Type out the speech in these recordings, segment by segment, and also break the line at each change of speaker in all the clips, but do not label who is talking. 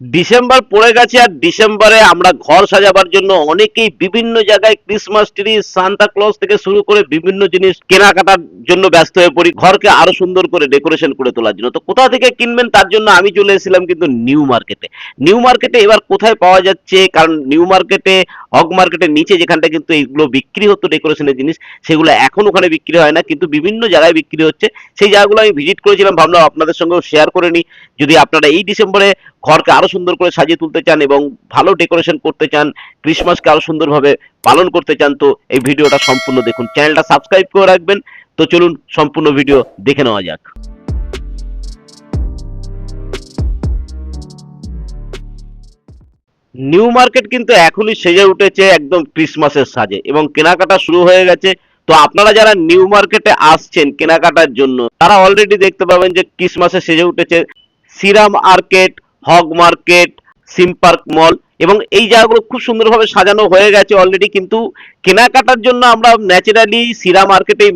December পড়ে গেছে আর ডিসেম্বরে আমরা ঘর সাজাবার জন্য অনেকেই বিভিন্ন জায়গায় ক্রিসমাস ট্রি সান্তা ক্লজ থেকে শুরু করে বিভিন্ন জিনিস কেনাকাটার জন্য ব্যস্ত হয়ে পড়ি, ঘরকে আরও সুন্দর করে ডেকোরেশন করে তোলার জন্য। তো কোথা থেকে কিনবেন তার জন্য আমি চলে এসেছিলাম কিন্তু নিউ মার্কেটে নিউ মার্কেটে এবার কোথায় পাওয়া যাচ্ছে? কারণ নিউ মার্কেটে হক মার্কেটের নিচে যেখানটা কিন্তু এইগুলো বিক্রি হতো ডেকোরেশনের জিনিস, সেগুলো এখন ওখানে বিক্রি হয় না, কিন্তু বিভিন্ন জায়গায় বিক্রি হচ্ছে। সেই জায়গাগুলো আমি ভিজিট করেছিলাম, ভাবলাম আপনাদের সঙ্গেও শেয়ার করে নিই। যদি আপনারা এই ডিসেম্বরে ঘরকে আরও সুন্দর করে সাজিয়ে তুলতে চান এবং ভালো ডেকোরেশন করতে চান, ক্রিসমাসকে আরও সুন্দরভাবে পালন করতে চান, তো এই ভিডিওটা সম্পূর্ণ দেখুন। চ্যানেলটা সাবস্ক্রাইব করে রাখবেন। তো চলুন, সম্পূর্ণ ভিডিও দেখে নেওয়া যাক। নিউ মার্কেট কিন্তু এখনই সেজে উঠেছে একদম ক্রিসমাসের সাজে এবং কেনাকাটা শুরু হয়ে গেছে। তো আপনারা যারা নিউ মার্কেটে আসছেন কেনাকাটার জন্য, তারা অলরেডি দেখতে পাবেন যে ক্রিসমাসে সেজে উঠেছে। সিরাম মার্কেট হগ মার্কেট, সিম পার্ক মল এবং এই জায়গাগুলো খুব সুন্দরভাবে সাজানো হয়ে গেছে অলরেডি কিন্তু কেনাকাটার জন্য আমরা ন্যাচারালি সিরা মার্কেটে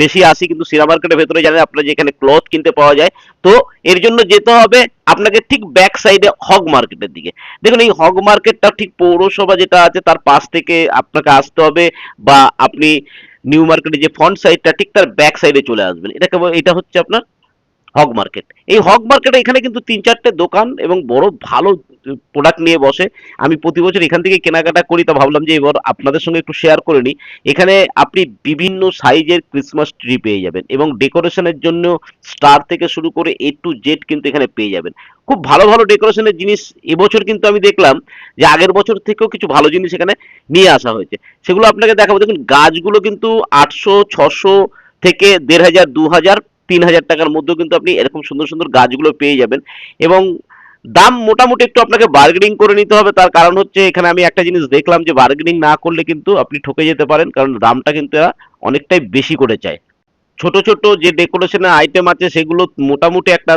বেশি আসি কিন্তু সিরা মার্কেটের ভেতরে জানেন আপনারা যেখানে ক্লথ কিনতে পাওয়া যায়। তো এর জন্য যেতে হবে আপনাকে ঠিক ব্যাক সাইডে হগ মার্কেটের দিকে। দেখুন এই হগ মার্কেটটা ঠিক পৌরসভা যেটা আছে তার পাশ থেকে আপনাকে আসতে হবে বা আপনি নিউ মার্কেটে যে ফ্রন্ট সাইডটা ঠিক তার ব্যাক সাইডে চলে আসবেন। এটা কেবল, এটা হচ্ছে আপনার হগ মার্কেট। এই হক মার্কেটে এখানে কিন্তু তিন চারটে দোকান এবং বড় ভালো প্রোডাক্ট নিয়ে বসে। আমি প্রতি বছর এখান থেকে কেনাকাটা করি, তা ভাবলাম যে এবার আপনাদের সঙ্গে একটু শেয়ার করে নিই। এখানে আপনি বিভিন্ন সাইজের ক্রিসমাস ট্রি পেয়ে যাবেন এবং ডেকোরেশনের জন্য স্টার থেকে শুরু করে এ টু জেড কিন্তু এখানে পেয়ে যাবেন। খুব ভালো ভালো ডেকোরেশনের জিনিস এবছর কিন্তু আমি দেখলাম যে আগের বছর থেকেও কিছু ভালো জিনিস এখানে নিয়ে আসা হয়েছে। সেগুলো আপনাকে দেখাবো। দেখুন, গাছগুলো কিন্তু আটশো, ছশো থেকে দেড় হাজার, দু হাজার তিন হাজার টাকার মধ্যেও কিন্তু আপনি এরকম সুন্দর সুন্দর গাছগুলো পেয়ে যাবেন। এবং দাম মোটামুটি একটু আপনাকে বার্গেনিং করে নিতে হবে। তার কারণ হচ্ছে এখানে আমি একটা জিনিস দেখলাম যে বার্গেনিং না করলে কিন্তু আপনি ঠকে যেতে পারেন, কারণ দামটা কিন্তু এরা অনেকটাই বেশি করে চায়। ছোট ছোট যে ডেকোরেশনের আইটেম আছে, সেগুলো মোটামুটি একটা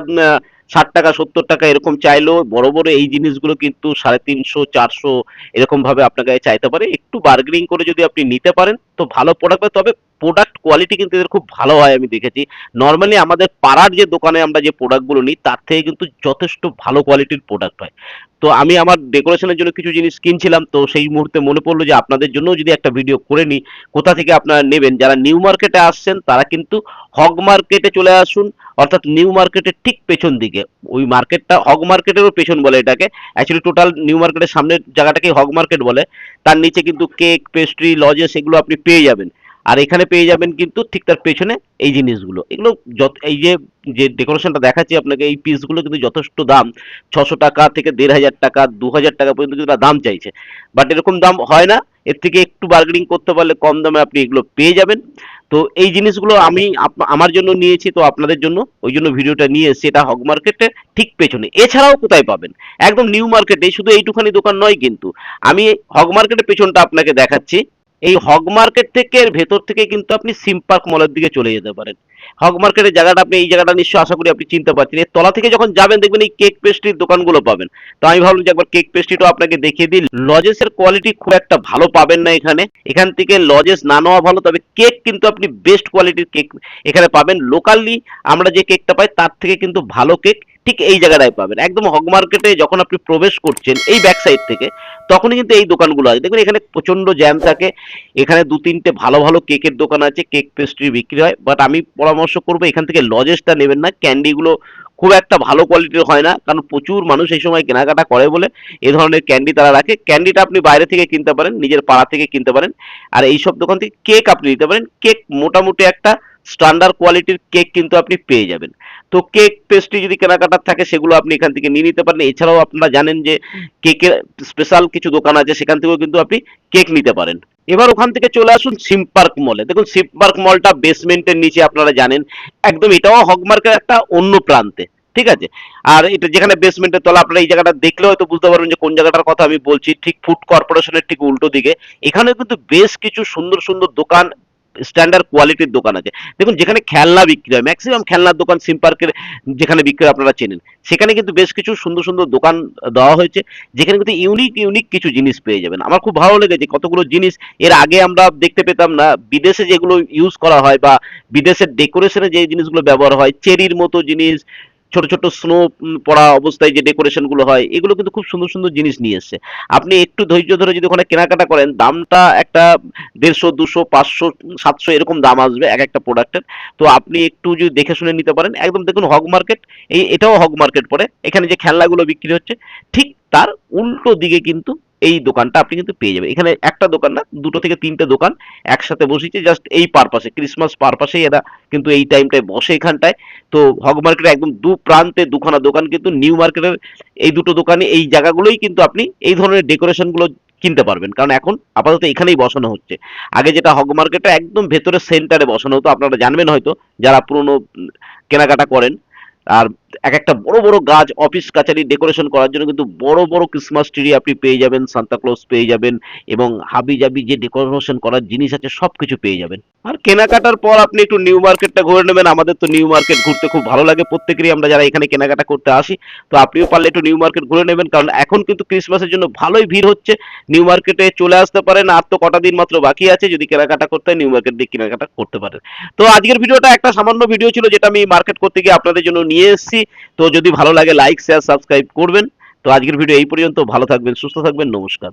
ষাট টাকা, সত্তর টাকা এরকম চাইলেও বড় বড় এই জিনিসগুলো কিন্তু সাড়ে তিনশো, চারশো এরকম ভাবে আপনাকে চাইতে পারে। একটু বার্গেনিং করে যদি আপনি নিতে পারেন তো ভালো প্রোডাক্ট তবে প্রোডাক্ট কোয়ালিটি কিন্তু এদের খুব ভালো হয় আমি দেখেছি। নর্মালি আমাদের পাড়ার যে দোকানে আমরা যে প্রোডাক্টগুলো নিই, তার থেকে কিন্তু যথেষ্ট ভালো কোয়ালিটির প্রোডাক্ট হয়। তো আমি আমার ডেকোরেশনের জন্য কিছু জিনিস কিনছিলাম, তো সেই মুহূর্তে মনে পড়ল যে আপনাদের জন্য যদি একটা ভিডিও করে নিই, কোথা থেকে আপনারা নেবেন? যারা নিউ মার্কেটে আসছেন, তারা কিন্তু হগ মার্কেটে চলে আসুন, অর্থাৎ নিউ মার্কেটের ঠিক পেছন দিকে। ওই মার্কেটটা হগ মার্কেটেরও পেছন বলে এটাকে। অ্যাকচুয়ালি টোটাল নিউ মার্কেটের সামনের জায়গাটাকে হগ মার্কেট বলে। তার নিচে কিন্তু কেক পেস্ট্রি লজেস এগুলো আপনি পেয়ে যাবেন। আর এখানে পেয়ে যাবেন কিন্তু ঠিক তার পেছনে এই জিনিসগুলো। এগুলো যত, এই যে যে ডেকোরেশনটা দেখাচ্ছি আপনাকে, এই পিসগুলো কিন্তু যথেষ্ট দাম। ছশো টাকা থেকে দেড় হাজার টাকা, দু হাজার টাকা পর্যন্ত কিন্তু দাম চাইছে। বাট এরকম দাম হয় না। এর থেকে একটু বার্গেনিং করতে পারলে কম দামে আপনি এগুলো পেয়ে যাবেন। তো এই জিনিসগুলো আমি আমার জন্য নিয়েছি, তো আপনাদের জন্য। ওই জন্য ভিডিওটা নিয়ে এটা হক মার্কেটে ঠিক পেছনে। এছাড়াও কোথায় পাবেন? একদম নিউ মার্কেটে শুধু এইটুখানি দোকান নয় কিন্তু। আমি হক মার্কেটের পেছনটা আপনাকে দেখাচ্ছি। এই হগ মার্কেট থেকে ভেতর থেকে কিন্তু আপনি সিম পার্ক মলের দিকে চলে যেতে পারেন। হগ মার্কেটের জায়গাটা আপনি এই জায়গাটা নিশ্চয়ই আশা করি আপনি চিনতে পারছেন। এর তলা থেকে যখন যাবেন দেখবেন এই কেক পেস্ট্রির দোকানগুলো পাবেন। তো আমি ভাবলাম যে একবার কেক পেস্ট্রিটাও আপনাকে দেখিয়ে দিই। লজেসের কোয়ালিটি খুব একটা ভালো পাবেন না এখানে। এখান থেকে লজেস না নেওয়া ভালো, তবে কেক কিন্তু আপনি বেস্ট কোয়ালিটির কেক এখানে পাবেন। লোকালি আমরা যে কেকটা পাই তার থেকে কিন্তু ভালো কেক। ঠিক এই জায়গাটায় পাবেন। একদম হক মার্কেটে যখন আপনি প্রবেশ করছেন এই ব্যাক সাইড থেকে, তখনই কিন্তু এই দোকানগুলো আছে দেখবেন এখানে প্রচণ্ড জ্যাম থাকে। এখানে দু তিনটে ভালো ভালো কেকের দোকান আছে। কেক পেস্ট্রি বিক্রি হয়। বাট আমি পরামর্শ করব, এখান থেকে লজেসটা নেবেন না। ক্যান্ডিগুলো খুব একটা ভালো কোয়ালিটির হয় না। কারণ প্রচুর মানুষ এই সময় কেনাকাটা করে বলে এ ধরনের ক্যান্ডি তারা রাখে। ক্যান্ডিটা আপনি বাইরে থেকে কিনতে পারেন, নিজের পাড়া থেকে কিনতে পারেন। আর এই সব দোকান থেকে কেক আপনি নিতে পারেন। কেক মোটামুটি একটা স্ট্যান্ডার্ড কোয়ালিটির কেক কিন্তু আপনি পেয়ে যাবেন। তো কেক পেস্ট্রি যদি কেনাকাটার থাকে, সেগুলো আপনি এখান থেকে নিয়ে নিতে পারেন। এছাড়াও আপনারা জানেন যে কেকের স্পেশাল কিছু দোকান আছে, সেখান থেকেও কিন্তু আপনি কেক নিতে পারেন। এবার ওখান থেকে চলে আসুন সিম পার্ক মলে দেখুন সিম পার্ক মলটা বেসমেন্টের নিচে আপনারা জানেন, একদম এটাও হকমার্কের একটা অন্য প্রান্তে, ঠিক আছে? আর এটা যেখানে বেসমেন্টের তলা, আপনারা এই জায়গাটা দেখলে হয়তো বুঝতে পারবেন যে কোন জায়গাটার কথা আমি বলছি। ঠিক ফুড কর্পোরেশনের ঠিক উল্টো দিকে। এখানে কিন্তু বেশ কিছু সুন্দর সুন্দর দোকান স্ট্যান্ডার্ড কোয়ালিটির দোকান আছে। দেখুন, যেখানে খেলনা বিক্রি হয় ম্যাক্সিমাম খেলনার দোকান সিম পার্কের যেখানে বিক্রি আপনারা চেনেন। সেখানে কিন্তু বেশ কিছু সুন্দর সুন্দর দোকান দেওয়া হয়েছে, যেখানে কিন্তু ইউনিক ইউনিক কিছু জিনিস পেয়ে যাবেন। আমার খুব ভালো লেগেছে কতগুলো জিনিস, এর আগে আমরা দেখতে পেতাম না, বিদেশে যেগুলো ইউজ করা হয় বা বিদেশের ডেকোরেশনে যে জিনিসগুলো ব্যবহার হয়, চেরির মতো জিনিস ছোট ছোট স্নো পড়া অবস্থায় যে ডেকোরেশনগুলো হয়, এগুলো কিন্তু খুব সুন্দর সুন্দর জিনিস নিয়ে এসছে। আপনি একটু ধৈর্য ধরে যদি ওখানে কেনাকাটা করেন, দামটা একটা দেড়শো, দুশো, পাঁচশো, সাতশো এরকম দাম আসবে এক একটা প্রোডাক্টের তো আপনি একটু যদি দেখে শুনে নিতে পারেন, একদম দেখুন হক মার্কেট এই এটাও হক মার্কেট পড়ে। এখানে যে খেলনাগুলো বিক্রি হচ্ছে, ঠিক তার উল্টো দিকে কিন্তু এই দোকানটা আপনি কিন্তু পেয়ে যাবেন। এখানে একটা দোকান না, দুটো থেকে তিনটে দোকান একসাথে বসেছে জাস্ট এই পারপাসে ক্রিসমাস পারপাসেই এরা কিন্তু এই টাইমটায় বসে এখানটায়। তো হক মার্কেটের একদম দু প্রান্তে দুখানা দোকান কিন্তু নিউ মার্কেটের এই দুটো দোকানে, এই জায়গাগুলোই কিন্তু আপনি এই ধরনের ডেকোরেশনগুলো কিনতে পারবেন। কারণ এখন আপাতত এখানেই বসানো হচ্ছে। আগে যেটা হক মার্কেটটা একদম ভেতরে সেন্টারে বসানো হতো, আপনারা জানবেন হয়তো, যারা পুরনো কেনাকাটা করেন। আর এক একটা বড় বড় গাছ অফিস কাছারি ডেকোরেশন করার জন্য কিন্তু বড় বড় ক্রিসমাস ট্রি আপনি পেয়ে যাবেন সান্তা ক্লজ পেয়ে যাবেন এবং হাবি জাবি যে ডেকোরেশন করার জিনিস আছে সব কিছু পেয়ে যাবেন। আর কেনাকাটার পর আপনি একটু নিউ মার্কেটটা ঘুরে নেবেন, আমাদের তো নিউ মার্কেট ঘুরতে খুব ভালো লাগে, প্রত্যেকেরই আমরা যারা এখানে কেনাকাটা করতে আসি, তো আপনিও পারলে একটু নিউ মার্কেট ঘুরে নেবেন, কারণ এখন কিন্তু ক্রিসমাসের জন্য ভালোই ভিড় হচ্ছে নিউ মার্কেটে চলে আসতে পারেন, আর তো কটা দিন মাত্র বাকি আছে, যদি কেনাকাটা করতে হয় নিউ মার্কেট দিয়ে কেনাকাটা করতে পারেন। তো আজকের ভিডিওটা একটা সামান্য ভিডিও ছিল, যেটা আমি মার্কেট করতে গিয়ে আপনাদের জন্য নিয়ে এসেছি। তো যদি ভালো লাগে লাইক শেয়ার সাবস্ক্রাইব করবেন। তো আজকের ভিডিও এই পর্যন্ত। ভালো থাকবেন, সুস্থ থাকবেন। নমস্কার।